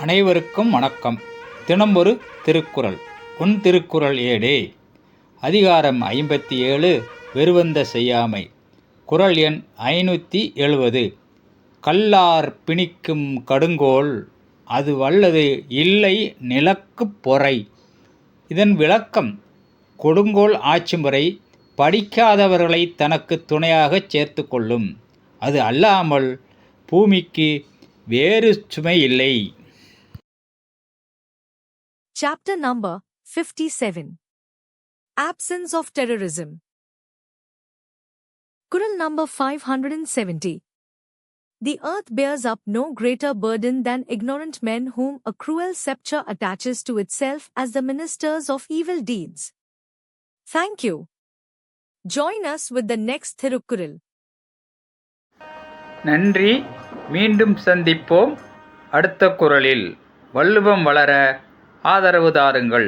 அனைவருக்கும் வணக்கம். தினம் ஒரு திருக்குறள். உன் திருக்குறள் ஏடே. அதிகாரம் ஐம்பத்தி ஏழு வெறுவந்த செய்யாமை. குறள் எண் ஐநூற்றி எழுபது கல்லார் பிணிக்கும் கடுங்கோல் அது வல்லது இல்லை நிலக்கு பொறை. இதன் விளக்கம் கொடுங்கோல் ஆட்சி முறை படிக்காதவர்களை தனக்கு துணையாகச் சேர்த்து கொள்ளும். அது அல்லாமல் பூமிக்கு வேறு சுமை இல்லை. Chapter number 57 Absence of Terrorism. Kural number 570 The earth bears up no greater burden than ignorant men whom a cruel sceptre attaches to itself as the ministers of evil deeds. Thank you. Join us with the next Thirukural. நன்றி மீண்டும் சந்திப்போம் அடுத்த குறளில் வள்ளுவம் வளர ஆதரவு தாருங்கள்.